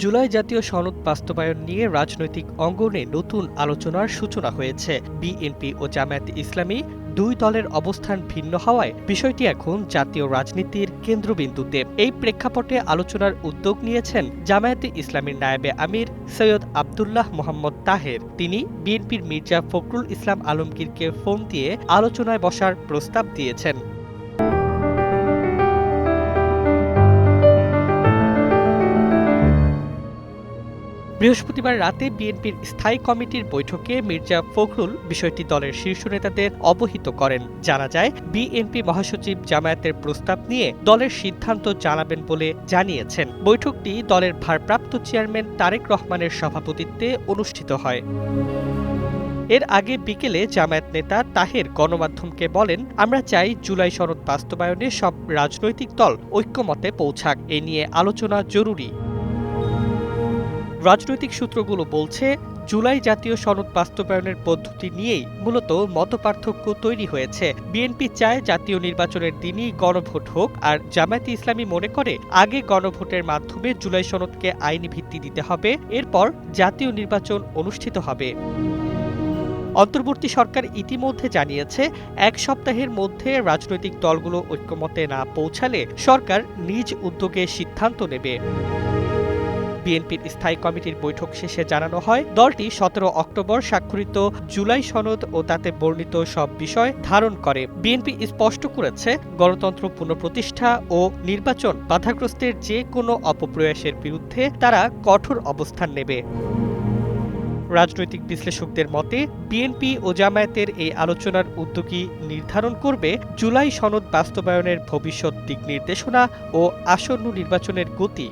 জুলাই জাতীয় সনদ বাস্তবায়ন নিয়ে রাজনৈতিক অঙ্গনে নতুন আলোচনার সূচনা হয়েছে। বিএনপি ও জামায়াত ইসলামী দুই দলের অবস্থান ভিন্ন হওয়ায় বিষয়টি এখন জাতীয় রাজনীতির কেন্দ্রবিন্দুতে। এই প্রেক্ষাপটে আলোচনার উদ্যোগ নিয়েছেন জামায়াতে ইসলামীর নায়েবে আমির সৈয়দ আবদুল্লাহ মোহাম্মদ তাহের। তিনি বিএনপির মির্জা ফখরুল ইসলাম আলমগীরকে ফোন দিয়ে আলোচনায় বসার প্রস্তাব দিয়েছেন। বৃহস্পতিবার রাতে বিএনপির স্থায়ী কমিটির বৈঠকে মির্জা ফখরুল বিষয়টি দলের শীর্ষ নেতাদের অবহিত করেন। জানা যায়, বিএনপি মহাসচিব জামায়াতের প্রস্তাব নিয়ে দলের সিদ্ধান্ত জানাবেন বলে জানিয়েছেন। বৈঠকটি দলের ভারপ্রাপ্ত চেয়ারম্যান তারেক রহমানের সভাপতিত্বে অনুষ্ঠিত হয়। এর আগে বিকেলে জামায়াত নেতা তাহের গণমাধ্যমকে বলেন, আমরা চাই জুলাই সনদ বাস্তবায়নে সব রাজনৈতিক দল ঐক্যমতে পৌঁছাক। এ নিয়ে আলোচনা জরুরি। রাজনৈতিক সূত্রগুলো বলছে, জুলাই জাতীয় সনদ বাস্তবায়নের পদ্ধতি নিয়েই মূলত মতপার্থক্য তৈরি হয়েছে। বিএনপি চায় জাতীয় নির্বাচনের দিনই গণভোট হোক, আর জামায়াতে ইসলামী মনে করে, আগে গণভোটের মাধ্যমে জুলাই সনদকে আইনি ভিত্তি দিতে হবে, এরপর জাতীয় নির্বাচন অনুষ্ঠিত হবে। অন্তর্বর্তী সরকার ইতিমধ্যে জানিয়েছে, এক সপ্তাহের মধ্যে রাজনৈতিক দলগুলো ঐক্যমতে না পৌঁছালে সরকার নিজ উদ্যোগে সিদ্ধান্ত নেবে। বিএনপির স্থায়ী কমিটির বৈঠক শেষে জানানো হয়, দলটি সতেরো অক্টোবর স্বাক্ষরিত জুলাই সনদ ও তাতে বর্ণিত সব বিষয় ধারণ করে। বিএনপি স্পষ্ট করেছে, গণতন্ত্র পুনঃপ্রতিষ্ঠা ও নির্বাচন বাধাগ্রস্তের যে কোনো অপপ্রয়াসের বিরুদ্ধে তারা কঠোর অবস্থান নেবে। রাজনৈতিক বিশ্লেষকদের মতে, বিএনপি ও জামায়াতের এই আলোচনার উদ্যোগী নির্ধারণ করবে জুলাই সনদ বাস্তবায়নের ভবিষ্যৎ দিক নির্দেশনা ও আসন্ন নির্বাচনের গতি।